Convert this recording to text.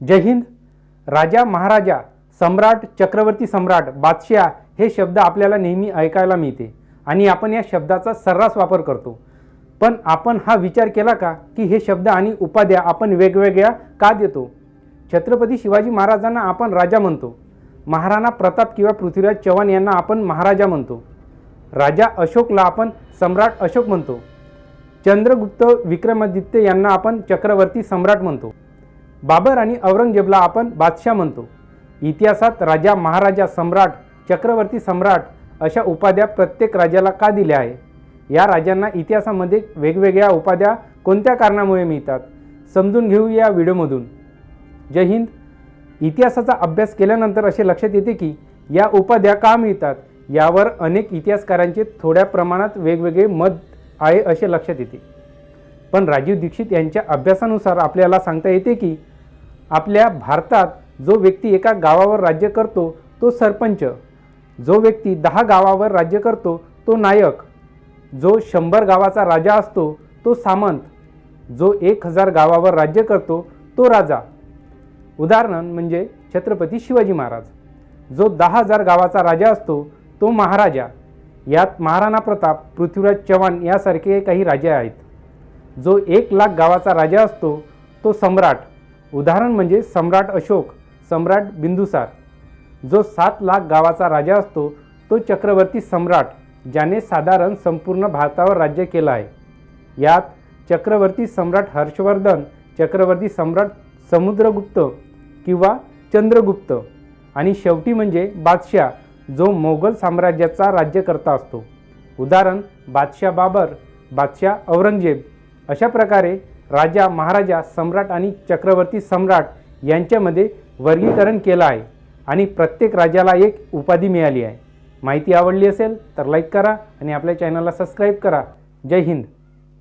जय हिंद. राजा महाराजा सम्राट चक्रवर्ती सम्राट बादशाह हे शब्द आपल्याला नेहमी ऐकायला मिळते आणि आपण या शब्दाचा सर्रास वापर करतो. पण आपण हा विचार केला का की हे शब्द आणि उपाध्या आपण वेगवेगळ्या का देतो? छत्रपती शिवाजी महाराजांना आपण राजा म्हणतो. महाराणा प्रताप किंवा पृथ्वीराज चव्हाण यांना आपण महाराजा म्हणतो. राजा अशोकला आपण सम्राट अशोक म्हणतो. चंद्रगुप्त विक्रमादित्य यांना आपण चक्रवर्ती सम्राट म्हणतो. बाबर आणि औरंगजेबला आपण बादशाह म्हणतो. इतिहासात राजा महाराजा सम्राट चक्रवर्ती सम्राट अशा उपाध्या प्रत्येक राजाला का दिल्या आहे? या राजांना इतिहासामध्ये वेगवेगळ्या उपाध्या कोणत्या कारणामुळे मिळतात? समजून घेऊ या व्हिडिओमधून. जय हिंद. इतिहासाचा अभ्यास केल्यानंतर असे लक्षात येते की या उपाध्या का मिळतात? यावर अनेक इतिहासकारांचे थोड्या प्रमाणात वेगवेगळे मत आहे असे लक्षात येते. पण राजीव दीक्षित यांच्या अभ्यासानुसार आपल्याला सांगता येते की आपल्या भारतात जो व्यक्ती एका गावावर राज्य करतो तो सरपंच. जो व्यक्ती दहा गावावर राज्य करतो तो नायक. जो शंभर गावाचा राजा असतो तो सामंत. जो एक हजार गावावर राज्य करतो तो राजा. उदाहरण म्हणजे छत्रपती शिवाजी महाराज. जो दहा हजार गावाचा राजा असतो तो महाराजा. यात महाराणा प्रताप पृथ्वीराज चव्हाण यासारखे काही राजे आहेत. जो एक लाख गावाचा राजा असतो तो सम्राट. उदाहरण म्हणजे सम्राट अशोक सम्राट बिंदुसार. जो सात लाख गावाचा राजा असतो तो चक्रवर्ती सम्राट ज्याने साधारण संपूर्ण भारतावर राज्य केलं आहे. यात चक्रवर्ती सम्राट हर्षवर्धन चक्रवर्ती सम्राट समुद्रगुप्त किंवा चंद्रगुप्त आणि शेवटी म्हणजे बादशाह जो मोगल साम्राज्याचा राज्यकर्ता असतो. उदाहरण बादशाह बाबर बादशाह औरंगजेब अशा प्रकारे राजा महाराजा सम्राट आणि चक्रवर्ती सम्राट यांच्यामध्ये वर्गीकरण केलं आहे आणि प्रत्येक राजाला एक उपाधी मिळाली आहे. माहिती आवडली असेल तर लाईक करा आणि आपल्या चॅनलला सबस्क्राईब करा. जय हिंद.